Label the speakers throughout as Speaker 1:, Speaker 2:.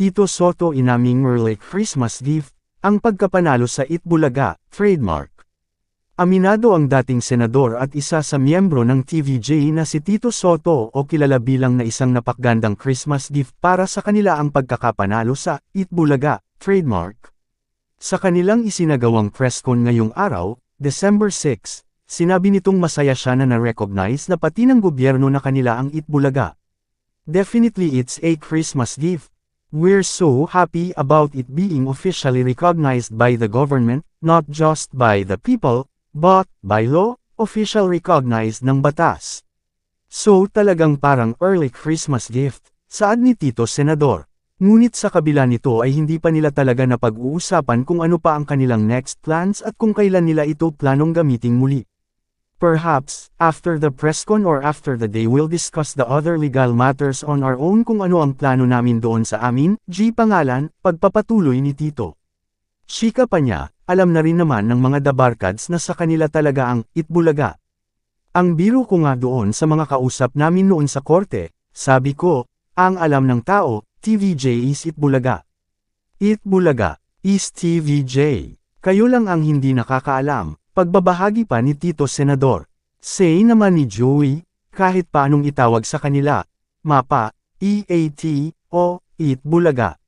Speaker 1: Tito Soto inaming Merle Christmas gift, ang pagkapanalo sa Itbulaga, trademark. Aminado ang dating senador at isa sa miyembro ng TVJ na si Tito Soto o kilala bilang na isang napakgandang Christmas gift para sa kanila ang pagkakapanalo sa Itbulaga, trademark. Sa kanilang isinagawang press con ngayong araw, December 6, sinabi nitong masaya siya na na-recognize na pati ng gobyerno na kanila ang Itbulaga. Definitely it's a Christmas gift. We're so happy about it being officially recognized by the government, not just by the people, but, by law, official recognized ng batas. So talagang parang early Christmas gift, saad ni Tito Senador. Ngunit sa kabila nito ay hindi pa nila talaga napag-uusapan kung ano pa ang kanilang next plans at kung kailan nila ito planong gamiting muli. Perhaps, after the press con or after the day we'll discuss the other legal matters on our own kung ano ang plano namin doon sa amin, G pangalan, pagpapatuloy ni Tito. Chika pa niya, alam na rin naman ng mga dabarkads na sa kanila talaga ang itbulaga. Ang biro ko nga doon sa mga kausap namin noon sa korte, sabi ko, ang alam ng tao, TVJ is itbulaga. Itbulaga, is TVJ. Kayo lang ang hindi nakakaalam, pagbabahagi pa ni Tito Senador. Say naman ni Joey, kahit paanong itawag sa kanila, mapa, EAT, o itbulaga.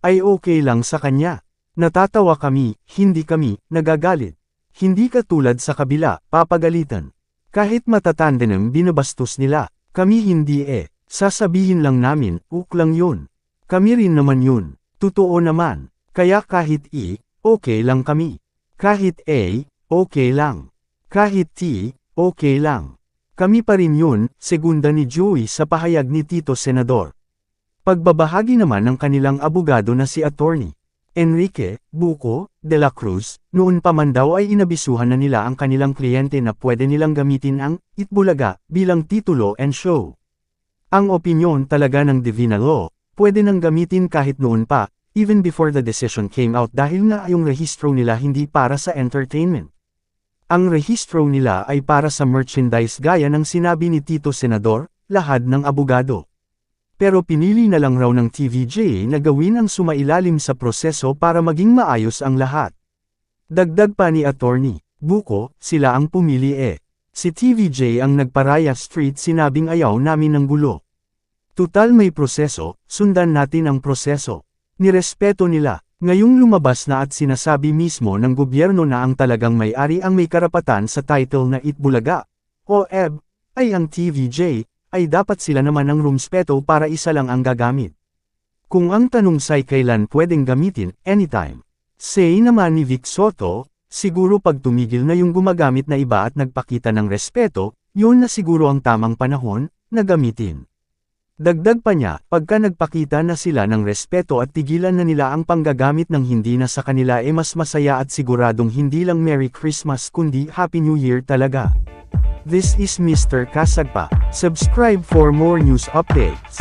Speaker 1: Ay okay lang sa kanya. Natatawa kami, hindi kami, nagagalit. Hindi katulad sa kabila, papagalitan. Kahit matatanda ng binabastos nila, kami hindi eh, sasabihin lang namin, uk lang yun. Kami rin naman yun, totoo naman, kaya kahit i, okay lang kami. Kahit a, okay lang. Kahit t, okay lang. Kami pa rin yun, segunda ni Joey sa pahayag ni Tito Senador. Pagbabahagi naman ng kanilang abogado na si attorney. Enrique, Buco, de la Cruz, noon pa man daw ay inabisuhan na nila ang kanilang kliyente na pwede nilang gamitin ang Itbulaga bilang titulo and show. Ang opinyon talaga ng Divina Law, pwede nang gamitin kahit noon pa, even before the decision came out dahil nga yung rehistro nila hindi para sa entertainment. Ang rehistro nila ay para sa merchandise gaya ng sinabi ni Tito Senador, lahad ng abogado pero pinili na lang raw ng TVJ na gawin ang sumailalim sa proseso para maging maayos ang lahat. Dagdag pa ni attorney, Buko, sila ang pumili eh. Si TVJ ang nagparaya street sinabing ayaw namin ng gulo. Tutal may proseso, sundan natin ang proseso. Nirespeto nila, ngayong lumabas na at sinasabi mismo ng gobyerno na ang talagang may-ari ang may karapatan sa title na Itbulaga, o EB, ay ang TVJ, ay dapat sila naman ng rumspeto para isa lang ang gagamit. Kung ang tanong say kailan pwedeng gamitin, anytime. Say naman ni Vic Soto, siguro pag tumigil na yung gumagamit na iba at nagpakita ng respeto, yun na siguro ang tamang panahon, na gamitin. Dagdag pa niya, pagka nagpakita na sila ng respeto at tigilan na nila ang panggagamit ng hindi na sa kanila e mas masaya at siguradong hindi lang Merry Christmas kundi Happy New Year talaga. This is Mr. Kasagpa. Subscribe for more news updates.